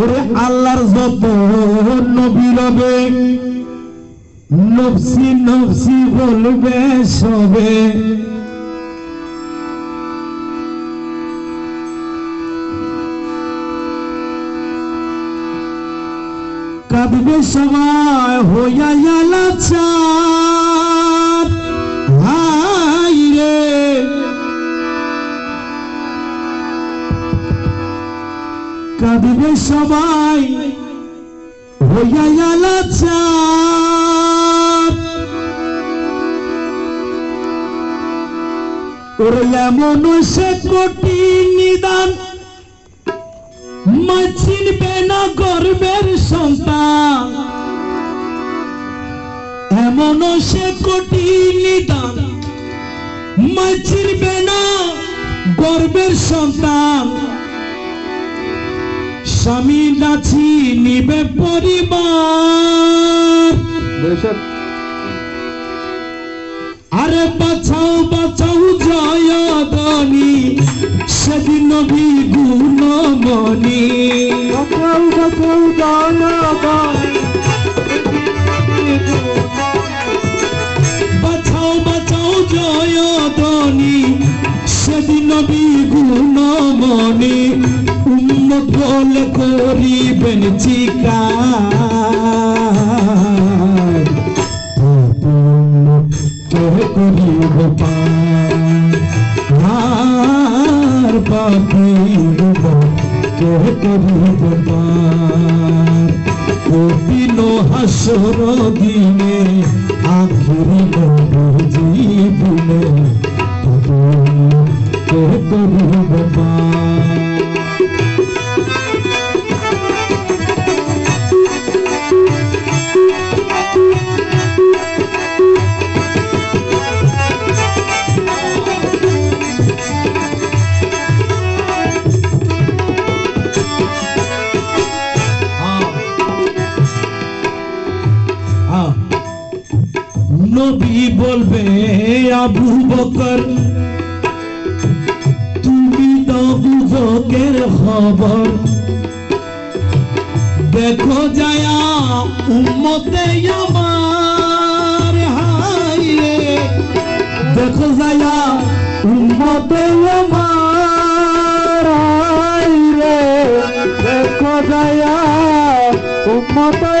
ওরে আল্লাহর যত নবী রবে নফসি নফসি বলবে সবে। কাঁদবে সময় হইয়া লাচার কাঁদবে সবাই। হইয়া ওরে এমন সে কোটি নিদান। মা চিনবে না গর্বের সন্তান। এমন সে কোটি নিদান। মা চিনবে না গর্বের সন্তান। স্বামী নাচি নিবে পরিবার। আরে বাঁচাও বাঁচাও জয়দনি সেদিন নবী গুণমণি বাঁচাও বাঁচাও বাঁচাও বাঁচাও জয় দনি সেদিন নবী গুণমণি বলে করিবেন চিকার করিব পার পাপিব কে করিব পার কপিল হাসর দিনে নবী বলবে, আবু বকর, তুমি বুঝকের খবর। দেখো যায়া উম্মতে আমার হাই রে দেখো যায়া উম্মতে আমার হাই রে দেখো দয়া উম্মত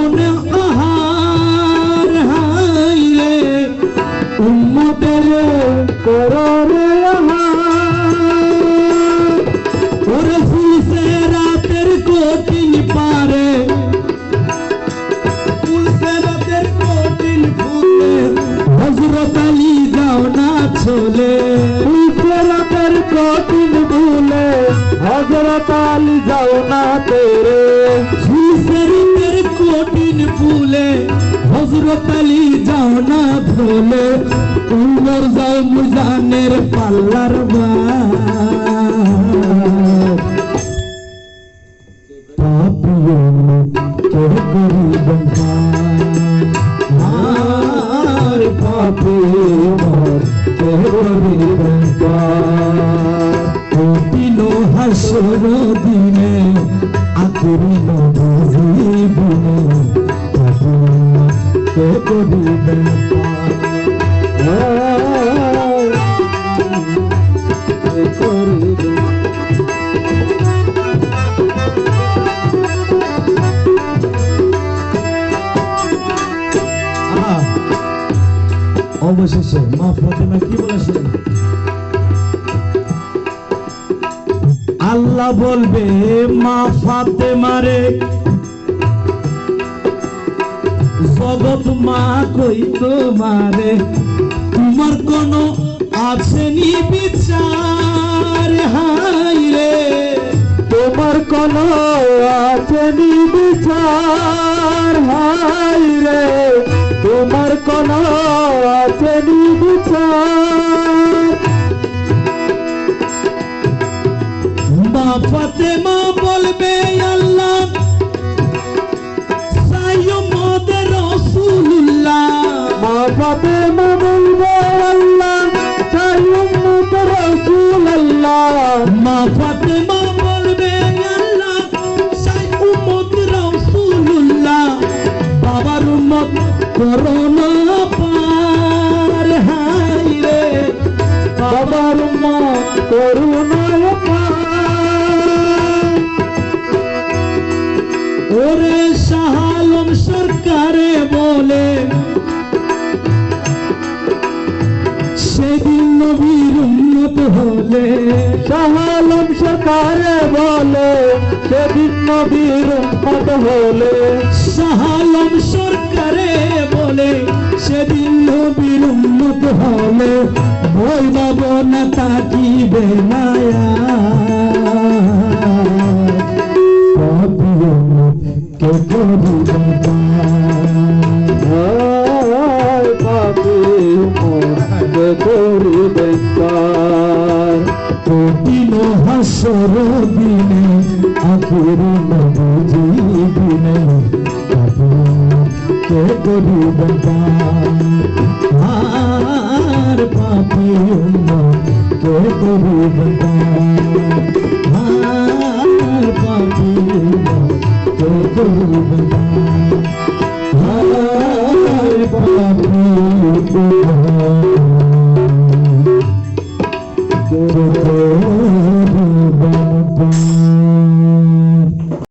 করোনা আহার হাই রে উম্মতের কররে রাতের কঠিন পারে ফুলে হজরত আলী যাও না চলে। রাতের কঠিন ভুলে হজরত আলী যাও না হজরত আলী যাও না ধরে উমর যাও মুজানের পাল্লার বার পাপিয়ন কে করিবেন কে করিবেন অবশেষে মা ফাতেমা কি বলেছেন? আল্লাহ বলবে মা ফাতেমারে জগৎ মা কই তোমারে? তোমার কোন আসেনি বিচার হাই রে। তোমার কোন আছেনি বিচার হাই রে। তোমার কোন করোনা পার হাই রে। বাবার মা করুণায় পার। ওরে শাহালম সরকারে বলে সেদিন উন্নত হলে শাহালম সরকারে বলে, সেদিন নবীর উম্মত হলে। শাহালম সরকারে বলে, সেদিন নবীর উন্নত হলে। বই বাব না তাকিবে নায়া কে করিবে কে করিবে আর পাপি কে করিবে আর পাপি কে করিবে আর পাপি